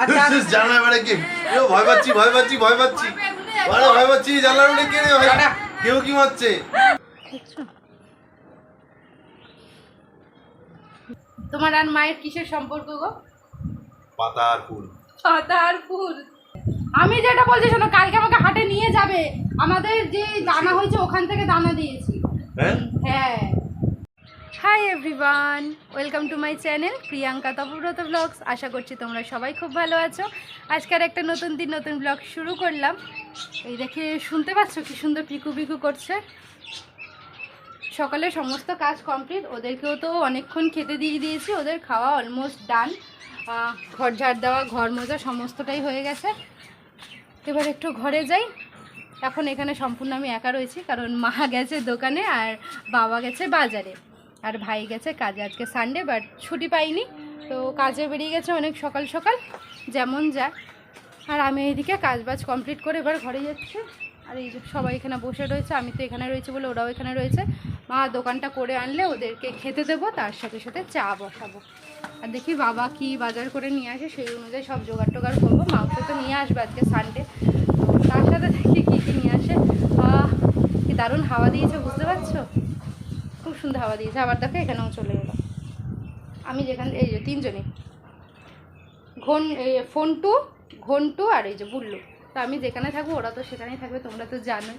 জানলা এবারে কি ভয় পাচ্ছি ভয় পাচ্ছি ভয় পাচ্ছি। ভয় পাচ্ছি জানলা উঠে কে রে ভাই? কেউ কি মারছে? তোমার আর মায়ের কিসের সম্পর্ক গো? পাতা আর ফুল। পাতা আর ফুল। আমি যেটা বলছি শোনো কালকে আমাকে হাটে নিয়ে যাবে। আমাদের যে দানা হয়েছে ওখান থেকে দানা দিয়েছি। হ্যাঁ? হ্যাঁ। Hi everyone welcome to my channel Priyanka Tapabrata blogs আশা করছি তোমরা সবাই খুব ভালো আছো। আজকের একটা নতুন দিন, নতুন ব্লগ শুরু করলাম। এই দেখে শুনতে পাচ্ছ কি সুন্দর পিকু পিকু করছে। সকালে সমস্ত কাজ কমপ্লিট ওদেরকেও তো অনেকক্ষণ খেতে দিয়ে দিয়েছি, ওদের খাওয়া অলমোস্ট ডান ঘর ঝাড় দেওয়া, ঘর মোজা সমস্তটাই হয়ে গেছে। এবার একটু ঘরে যাই। এখন এখানে সম্পূর্ণ আমি একা রয়েছি, কারণ মা গেছে দোকানে আর বাবা গেছে বাজারে। আর ভাই গেছে কাজে, আজকে সানডে বাট ছুটি পাইনি। তো কাজে বেরিয়ে গেছে অনেক সকাল সকাল, যেমন যায় আর আমি এইদিকে কাজ বাজ কমপ্লিট করে এবার ঘরে যাচ্ছি। আর এই যে সবাই এখানে বসে রয়েছে, আমি তো এখানে রয়েছি বলে ওরাও এখানে রয়েছে। মা দোকানটা করে আনলে ওদেরকে খেতে দেবো, তার সাথে সাথে চা বসাবো। আর দেখি বাবা কি বাজার করে নিয়ে আসে, সেই অনুযায়ী সব জোগাড় টোগাড় করব। মাংস তো নিয়ে আসবে আজকে সানডে তার সাথে দেখি কী কী নিয়ে আসে। কি দারুণ হাওয়া দিয়েছে, বুঝতে পারছ? সুন্দর হাওয়া দিয়েছে আবার দেখো এখানেও চলে এলো। আমি যেখানে এই যে তিনজনে ঘন এই ফোনটু ঘন্টু আর এই যে বুল্লু। তো আমি যেখানে থাকব ওরা তো সেখানেই থাকবে তোমরা তো জানোই।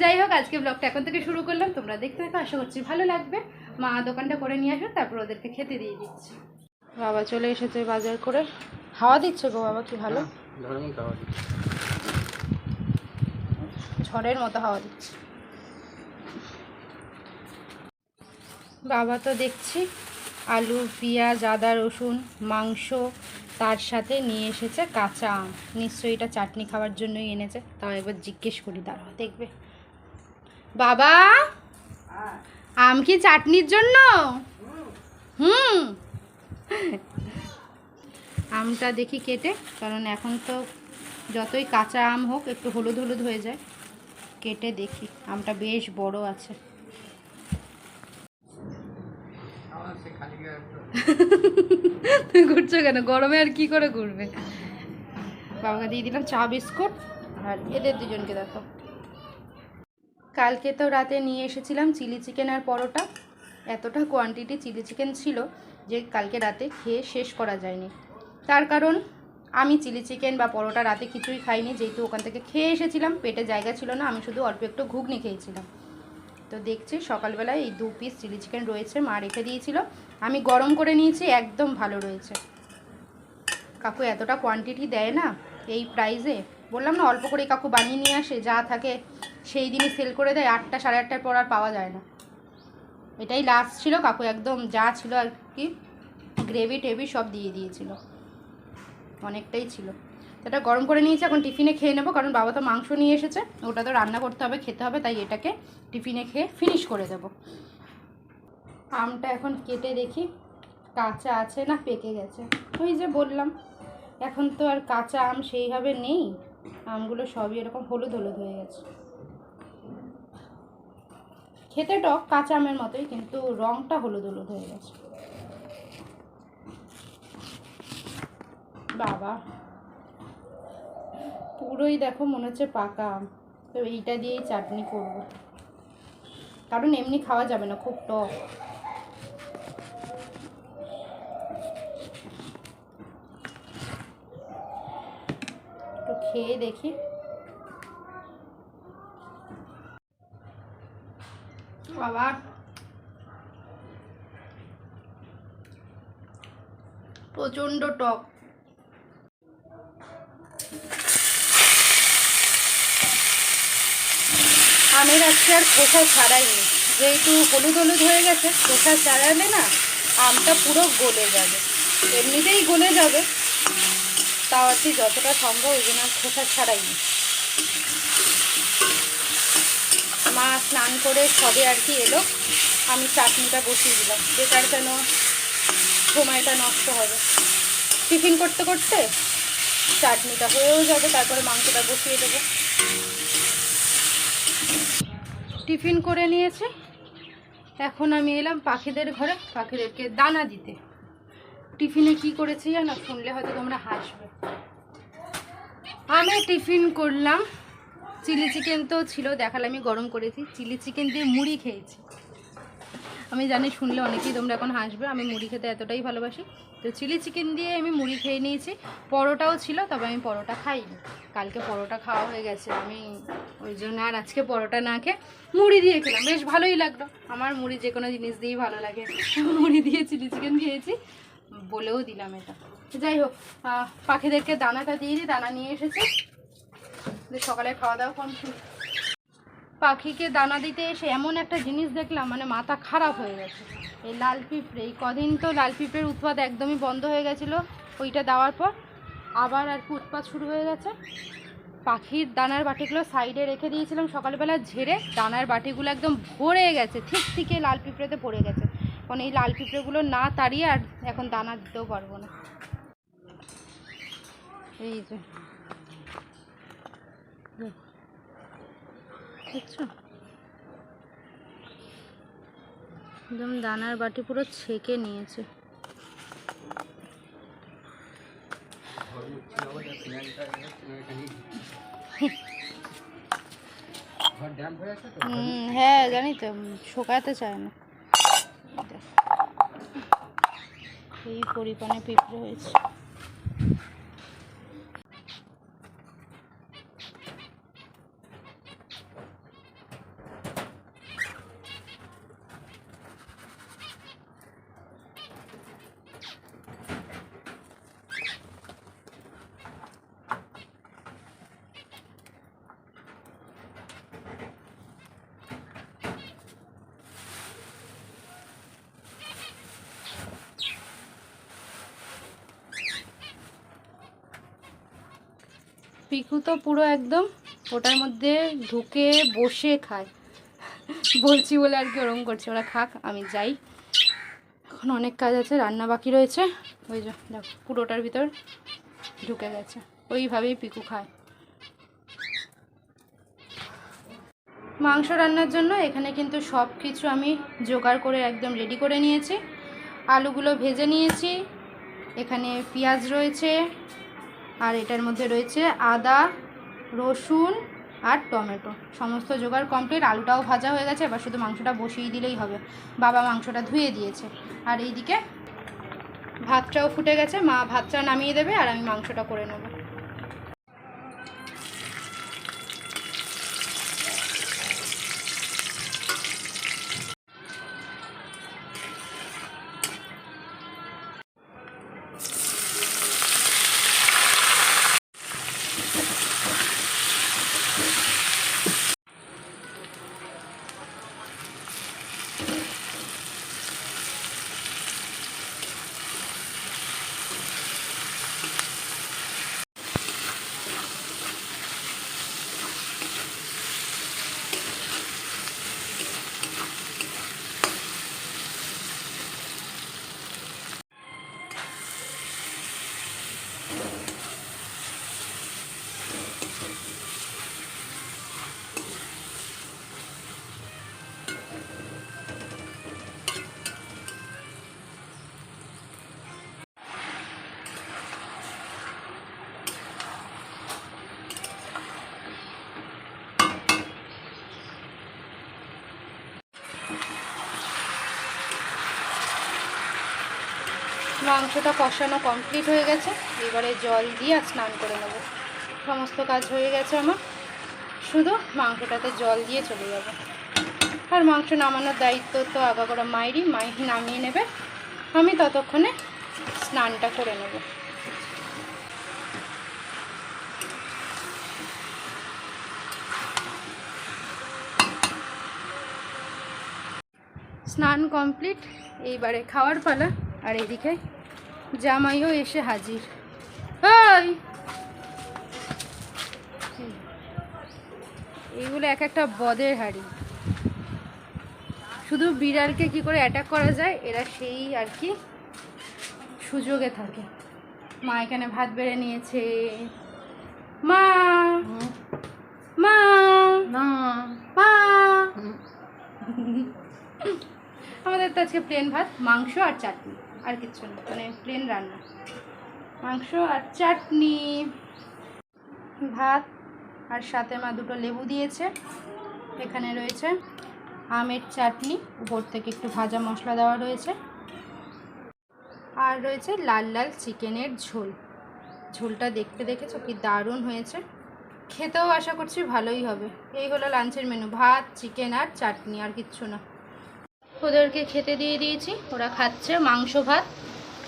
যাই হোক আজকে ব্লগটা এখন থেকে শুরু করলাম। তোমরা দেখতে থাকো আশা করছি ভালো লাগবে। মা দোকানটা করে নিয়ে আসো তারপর ওদেরকে খেতে দিয়ে দিচ্ছি। বাবা চলে এসেছে বাজার করে। হাওয়া দিচ্ছে গো বাবা কি ভালো? ঝড়ের মতো হাওয়া দিচ্ছে। বাবা তো দেখছি, আলু, পেঁয়াজ, আদা, রসুন, মাংস তার সাথে নিয়ে এসেছে কাঁচা আম। নিশ্চয়ই এটা চাটনি খাওয়ার জন্যই এনেছে, তাও একবার জিজ্ঞেস করি, দাঁড়াও, দেখবে। বাবা, আম কি চাটনির জন্য? হুম। আমটা দেখি কেটে, কারণ এখন তো যতই কাঁচা আম হোক, একটু হলুদ হলুদ হয়ে যায়। কেটে দেখি, আমটা বেশ বড় আছে। তুমি ঘুরছো কেন? গরমে আর কি করে ঘুরবে? বাবাকে দিয়ে দিলাম চা, বিস্কুট, আর এদের দুজনকে দেখো। কালকে তো রাতে নিয়ে এসেছিলাম চিলি চিকেন আর পরোটা। এতটা কোয়ান্টিটি চিলি চিকেন ছিল যে কালকে রাতে খেয়ে শেষ করা যায়নি। তার কারণ, আমি চিলি চিকেন বা পরোটা রাতে কিছুই খাইনি। যেহেতু ওখান থেকে খেয়ে এসেছিলাম, পেটে জায়গা ছিল না, আমি শুধু অল্প একটু ঘুগনি খেয়েছিলাম। তো দেখছি সকালবেলায় এই দু পিস চিলি চিকেন রয়েছে, মা রেখে দিয়েছিল। আমি গরম করে নিয়েছি, একদম ভালো রয়েছে। কাকু এতটা কোয়ান্টিটি দেয় না, এই প্রাইসে বললাম না, অল্প করে কাকু বানিয়ে নিয়ে আসে, যা থাকে সেই দিনই সেল করে দেয়, আটটা সাড়ে আটটার পর আর পাওয়া যায় না। এটাই লাস্ট ছিল কাকু, একদম যা ছিল আর কি গ্রেভি টেভি সব দিয়ে দিয়েছিল। অনেকটাই ছিল। এটা গরম করে নিয়েছি, এখন টিফিনে খেয়ে নেব, কারণ বাবা তো মাংস নিয়ে এসেছে। ওটা তো রান্না করতে হবে, খেতে হবে, তাই এটাকে টিফিনে খেয়ে ফিনিশ করে দেব। আমটা এখন কেটে দেখি, কাঁচা আছে না পেকে গেছে। ওই যে বললাম, এখন তো আর কাঁচা আম সেইভাবে নেই, আমগুলো সবই এরকম হলুদ হলুদ হয়ে গেছে। খেতে টক, কাঁচা আমের মতোই, কিন্তু রঙটা হলুদ হলুদ হয়ে গেছে। বাবা পুরোই দেখো মনে হচ্ছে পাকা তো এইটা দিয়েই চাটনি করব। কারণ এমনি খাওয়া যাবে না, খুব টক। একটু খেয়ে দেখি। বাবা। প্রচণ্ড টক। আমের আজকে আর খোসা ছাড়াইনি। যেহেতু হলুদ হলুদ হয়ে গেছে খোসা ছাড়ালে না, আমটা পুরো গলে যাবে। এমনিতেই গলে যাবে। তাও আর কি যতটা সম্ভব ওই জন্য খোসা ছাড়াইনি। মা স্নান করে সবে আর কি এলো। আমি চাটনিটা বসিয়ে দিলাম, বেকার কেন? সময়টা নষ্ট হবে। টিফিন করতে করতে চাটনিটা হয়েও যাবে, তারপরে মাংসটা বসিয়ে দেবো। টিফিন করে নিয়েছে। এখন আমি এলাম পাখিদের ঘরে, পাখিদেরকে দানা দিতে। টিফিনে কি করেছি জানো? শুনলে হয়তো তোমরা হাসবে। আমি টিফিন করলাম। চিলি চিকেন তো ছিল, দেখালে আমি গরম করেছি। চিলি চিকেন দিয়ে মুড়ি খেয়েছি। আমি জানি শুনলে অনেকেই তোমরা এখন হাসবে, আমি মুড়ি খেতে এতটাই ভালোবাসি। তো চিলি চিকেন দিয়ে আমি মুড়ি খেয়ে নিয়েছি। পরোটাও ছিল, তবে আমি পরোটা খাইনি। কালকে পরোটা খাওয়া হয়ে গেছে, আমি ওই জন্য আর আজকে পরোটা না খেয়ে মুড়ি দিয়ে খেলাম। বেশ ভালোই লাগল। আমার মুড়ি যে কোনো জিনিস দিয়েই ভালো লাগে। মুড়ি দিয়ে চিলি চিকেন খেয়েছি বলেও দিলাম এটা। যাই হোক পাখিদেরকে দানাটা দিয়ে দিই, দানা নিয়ে এসেছে। সকালে খাওয়া দাওয়া কমপ্লিট পাখিকে দানা দিতে এসে এমন একটা জিনিস দেখলাম মানে মাথা খারাপ হয়ে গেছে। এই লাল পিঁপড়ে, এই কদিন তো লাল পিঁপড়ের উৎপাদ একদমই বন্ধ হয়ে গেছিল। ওইটা দেওয়ার পর আবার আর কি উৎপাত শুরু হয়ে গেছে। পাখির দানার বাটিগুলো সাইডে রেখে দিয়েছিলাম সকালবেলা, ঝেড়ে দানার বাটিগুলো একদম ভরে গেছে, ঠিক থেকে লাল পিঁপড়েতে পড়ে গেছে। কারণ এই লাল পিঁপড়েগুলো না তাড়িয়ে আর এখন দানা দিতেও পারব না। এই যে। একদম দানার বাটি পুরো ছেঁকে নিয়েছে। হ্যাঁ জানি তো শোকাতে চায় না। এই পরিমাণে পিঁপড়ে হয়েছে। পিকু তো পুরো একদম ওটার মধ্যে ঢুকে বসে খায়। বলছি বলে আর কি ওরম করছে, ওরা খাক, আমি যাই। এখন অনেক কাজ আছে, রান্না বাকি রয়েছে। ওই যে, দেখো, পুরোটার ভিতর ঢুকে গেছে। ওইভাবেই পিকু খায়। মাংস রান্নার জন্য এখানে কিন্তু সব কিছু আমি জোগাড় করে একদম রেডি করে নিয়েছি। আলুগুলো ভেজে নিয়েছি। এখানে পেঁয়াজ রয়েছে। আর এটার মধ্যে রয়েছে আদা, রসুন আর টমেটো। সমস্ত জোগাড় কমপ্লিট আলুটাও ভাজা হয়ে গেছে, এবার শুধু মাংসটা বসিয়ে দিলেই হবে। বাবা মাংসটা ধুয়ে দিয়েছে। আর এইদিকে ভাতটাও ফুটে গেছে। মা ভাতটা নামিয়ে দেবে আর আমি মাংসটা করে নেব। মাংসটা কষানো কমপ্লিট হয়ে গেছে। এবারে জল দিয়ে আর স্নান করে নেব। সমস্ত কাজ হয়ে গেছে আমার। শুধু মাংসটাতে জল দিয়ে চলে যাব। আর মাংস নামানোর দায়িত্ব তো আগা আগাগোড়া মায়েরই। মাই নামিয়ে নেবে। আমি ততক্ষণে স্নানটা করে নেব। স্নান কমপ্লিট এইবারে খাওয়ার পালা। আর এদিকে জামাইও এসে হাজির। ওই এইগুলো এক একটা বদের হাড়ি। শুধু বিড়ালকে কি করে অ্যাটাক করা যায় এরা সেই আর কি সুযোগে থাকে। মা এখানে ভাত বেড়ে নিয়েছে। মা! মা! মা! আমাদের তো আজকে প্লেন ভাত মাংস আর চাটনি। আর কিছু না মানে প্লেন রান্না। মাংস আর চাটনি, ভাত আর সাথে মা দুটো লেবু দিয়েছে। এখানে রয়েছে আমের চাটনি, উপর থেকে একটু ভাজা মশলা দেওয়া রয়েছে। আর রয়েছে লাল লাল চিকেনের ঝোল। ঝোলটা দেখতে দেখেছ কি দারুণ হয়েছে। খেতেও আশা করছি ভালোই হবে। এই হলো লাঞ্চের মেনু ভাত চিকেন আর চাটনি আর কিচ্ছু না। ওদেরকে খেতে দিয়ে দিয়েছি। ওরা খাচ্ছে মাংস ভাত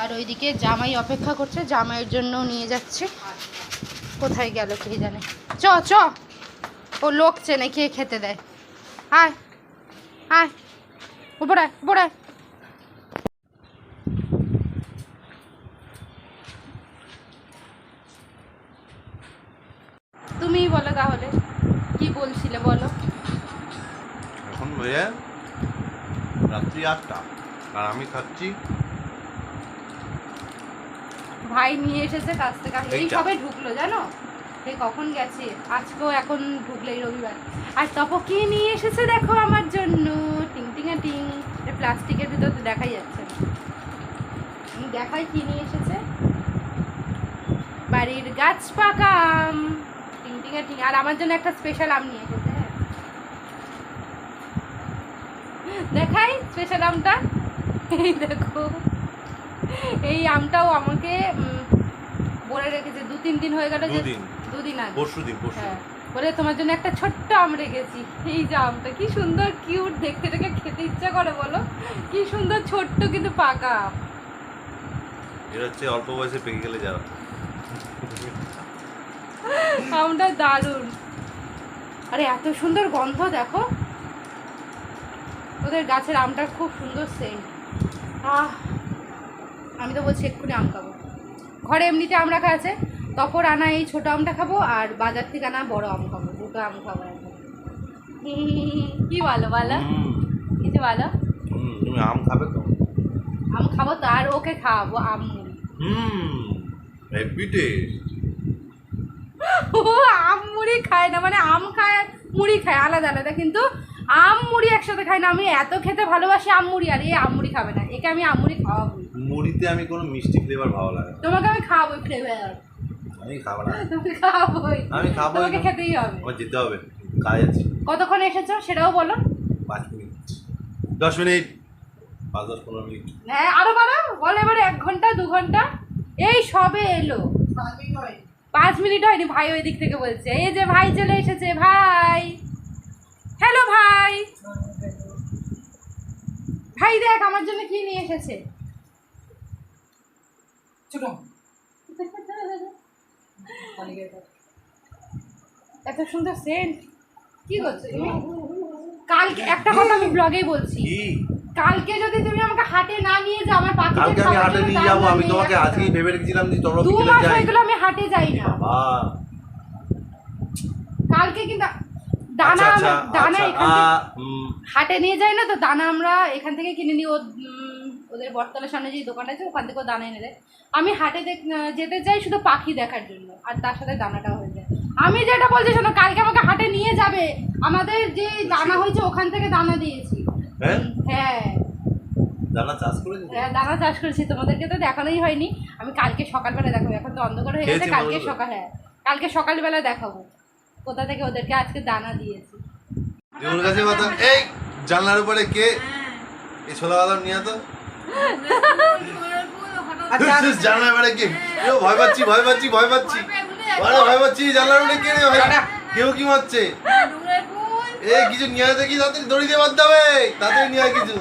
আর ওইদিকে জামাই অপেক্ষা করছে। জামাইয়ের জন্য নিয়ে যাচ্ছে। কোথায় গেল কে জানে? চ চ। ও লোক চেনে কে খেতে দেয়। আয় আয়। উপরে আয়, আয়। তুমিই বলো তাহলে। কি বলছিলে বলো? এখন রাত্রি আটটা। আর আমি খাচ্ছি ভাই নিয়ে এসেছে কাছ থেকে। এই সবে ঢুকলো জানো? সে কখন গেছে? আজকেও এখন ঢুকলো রবিবার। আর তপ কি নিয়ে এসেছে দেখো আমার জন্য? টিং টিঙা টিং। প্লাস্টিকের ভিতর তো দেখাই যাচ্ছে আমি দেখাই কি নিয়ে এসেছে। বাড়ির গাছ পাকা আম টিং টিঙা টিং। আর আমার জন্য একটা স্পেশাল আম নিয়ে এসেছে হ্যাঁ। দেখাই স্পেশাল আমটা। এই দেখো। এই আমটাও আমাকে বলে রেখেছে দু তিন দিন হয়ে গেল যে দুদিন। আগে। পরশু দিন পরশু হ্যাঁ। বলে তোমার জন্য একটা ছোট্ট আম রেখেছি। এই যে আমটা কি সুন্দর কিউট দেখতে দেখে খেতে ইচ্ছা করে বলো। কি সুন্দর ছোট্ট কিন্তু পাকা আম। এটা হচ্ছে অল্প বয়সে পেকে গেলে যারা আমটা দারুণ। আরে এত সুন্দর গন্ধ দেখো। ওদের গাছের আমটার খুব সুন্দর সেন্ট আহ আমি তো বলছি এক্ষুনি আম খাব। ঘরে এমনিতে আম রাখা আছে তখন আনা এই ছোট আমটা খাব আর বাজার থেকে আনা বড় আম খাব দুটো আম খাব এখন কি বলো বলো? কিছু বলো? হুম, তুমি আম খাবে তো? আম খাব তো আর ওকে খাওয়াবো আম হুম টেস্ট ও আম মুড়ি খায় না মানে আম খায় মুড়ি খায় আলাদা আলাদা। কিন্তু আম মুড়ি একসাথে খাই না আমি এত খেতে ভালোবাসি আম মুড়ি আর এই আম মুড়ি খাবে না একে আমি আম মুড়ি খাওয়াবো। মুড়িতে আমি কোনো মিষ্টি ফ্লেভার ভালো লাগে না। তোমাকে আমি খাওয়াবো ফ্লেভার আমি খাব না। তুমি খাওয়াবোই। আমি খাবোই তোমাকে খেতেই হবে। আমার যেতে হবে কাজ আছে। কতক্ষণ এসেছ সেটাও বলো। পাঁচ মিনিট। দশ মিনিট। পাঁচ দশ পনেরো মিনিট। হ্যাঁ আরও বারো বলো এবারে এক ঘণ্টা দু ঘণ্টা। এই সবে এলো। পাঁচ মিনিট হয়নি ভাই ওই দিক থেকে বলছে। এই যে ভাই চলে এসেছে ভাই। হ্যালো ভাই। ভাই দেখ আমার জন্য কি নিয়ে এসেছে? এত সুন্দর সেন্ট কি করছ কালকে একটা কথা আমি ব্লগেই বলছি। কালকে যদি তুমি আমাকে হাটে না নিয়ে যাও আমার পাখিদের কালকে আমি হাটে নিয়ে যাব আমি তোমাকে। আজকেই ভেবে রেখেছিলাম যে চলো দু মাস হয়ে গেলো আমি হাটে যাই না। কালকে কিন্তু দানা আচ্ছা আচ্ছা দানা আচ্ছা এখান থেকে আ, উম, হাটে নিয়ে যাই না তো? দানা আমরা এখান থেকে কিনে নিই। ওদের বটতলার সামনে যে দোকান আছে ওখান থেকে ও দানা এনে দেয়। আমি হাটে যেতে চাই শুধু পাখি দেখার জন্য আর তার সাথে দানাটাও হয়ে যায়। আমি যেটা বলছি শোনো কালকে আমাকে হাটে নিয়ে যাবে। আমাদের যে দানা হয়েছে ওখান থেকে দানা দিয়েছি। হ্যাঁ? হ্যাঁ। দানা চাষ করেছি হ্যাঁ, দানা চাষ করেছি। তোমাদেরকে তো দেখানোই হয়নি। আমি কালকে সকালবেলা দেখাবো। এখন তো অন্ধকার হয়ে গেছে কালকে সকাল হ্যাঁ কালকে সকালবেলা দেখাবো। কোথা থেকে ওদেরকে আজকে দানা দিয়েছি। ওর কাছে কথা? এই জানলার উপরে কে? এই ছোলা বাদাম নিয়ে তো। জানলার উপরে কে? ভয় পাচ্ছি ভয় পাচ্ছি ভয় পাচ্ছি। ভয় পাচ্ছি জানলার উপরে কে রে ভাই? কেউ কি মারছে? এ কিছু নিয়ে আসে কি তাড়াতাড়ি দড়ি দিয়ে বাঁধতে হবে? তাড়াতাড়ি নিয়ে আয় কিছু।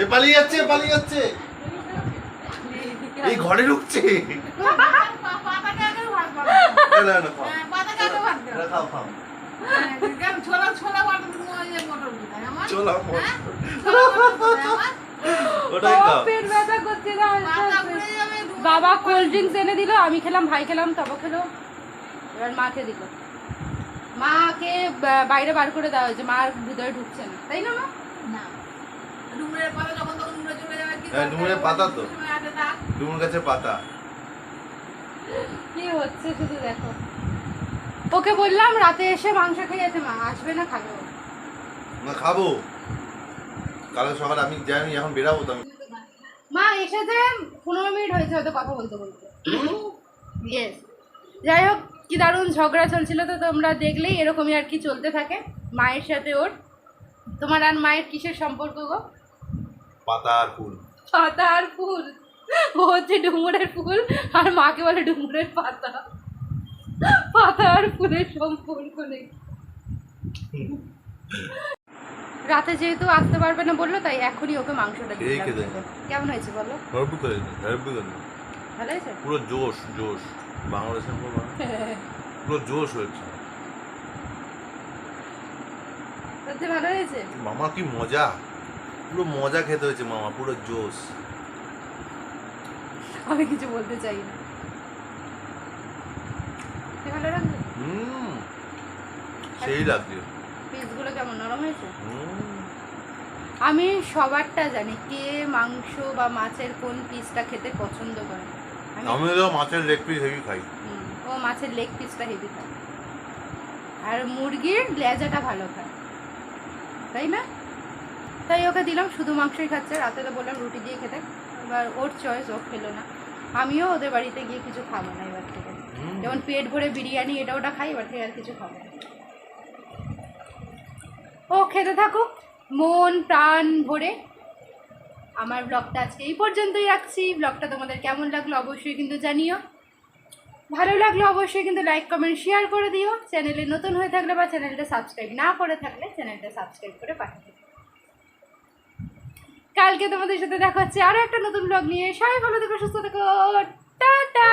এ পালিয়ে যাচ্ছে পালিয়ে যাচ্ছে। এই ঘরে ঢুকছে। বাবা কোল্ড ড্রিঙ্কস এনে দিল আমি খেলাম ভাই খেলাম তবে খেলো। এবার মাকে দিল। মাকে বাইরে বার করে দেওয়া হয়েছে মা আর ভিতরে ঢুকছে না। তাই না মা? হ্যাঁ, ডুমুরের পাতা তো। ডুমুর গাছের পাতা। কি হচ্ছে শুধু দেখো। ওকে বললাম রাতে এসে মাংস খেয়ে যেতে মা। আসবে না খাবে না খাব। কালকে সকালে আমি জানি এখন বেরাবো তো আমি। মা এসেছে পনেরো মিনিট হয়েছে হয়তো কথা বলতে বলতে। ইয়েস যাই হোক কি দারুণ ঝগড়া চলছিল তো তোমরা দেখলেই এরকমই আর কি চলতে থাকে মায়ের সাথে ওর। তোমার আর মায়ের কিসের সম্পর্ক গো? পাতা আর ফুল। পাতা আর ফুল। ও হচ্ছে ডুমুরের ফুল আর মাকে বলে ডুমুরের পাতা। পাতা আর ফুলের সম্পর্ক নেই। রাতে যেহেতু আসতে পারবে না বলল তাই এখনই ওকে মাংসটা দিয়ে কেমন হয়েছে বলো? করে হেল্প করে ভালো হয়েছে? পুরো জোশ জোশ। বাংলাদেশের পুরো জোশ হয়েছে। সত্যি ভালো হয়েছে? মামা কি মজা? পুরো মজা খেতে হয়েছে মামা পুরো জোশ। আমি কিছু বলতে চাই না। ভালো হুম। সেই লাগছে পিসগুলো কেমন? নরম হয়েছে? আমি সবারটা জানি কে মাংস বা মাছের কোন পিসটা খেতে পছন্দ করে। আমি আমি তো মাছের লেগ পিস হেভি খাই। ও মাছের লেগ পিসটা হেভি খায়। আর মুরগির লেজাটা ভালো খায়। তাই না? তাই ওকে দিলাম শুধু মাংসই খাচ্ছে। রাতে তো বললাম রুটি দিয়ে খেতে। এবার ওর চয়েস ও খেলো না। আমিও ওদের বাড়িতে গিয়ে কিছু খাব না এবার থেকে। যেমন পেট ভরে বিরিয়ানি এটা ওটা খাই এবার থেকে আর কিছু খাব না। ও খেতে থাকুক। মন প্রাণ ভরে। আমার ব্লগটা আজকে এই পর্যন্তই রাখছি। ব্লগটা তোমাদের কেমন লাগল অবশ্যই কিন্তু জানিও। ভালো লাগলে অবশ্যই কিন্তু লাইক কমেন্ট শেয়ার করে দিও। চ্যানেলে নতুন হয়ে থাকলে বা চ্যানেলটা সাবস্ক্রাইব না করে থাকলে চ্যানেলটা সাবস্ক্রাইব করে পাঠিয়ে দিও। কালকে তোমাদের সাথে দেখা হচ্ছে আরও একটা নতুন ব্লগ নিয়ে। সবাই ভালো থেকো, সুস্থ থেকো। টাটা!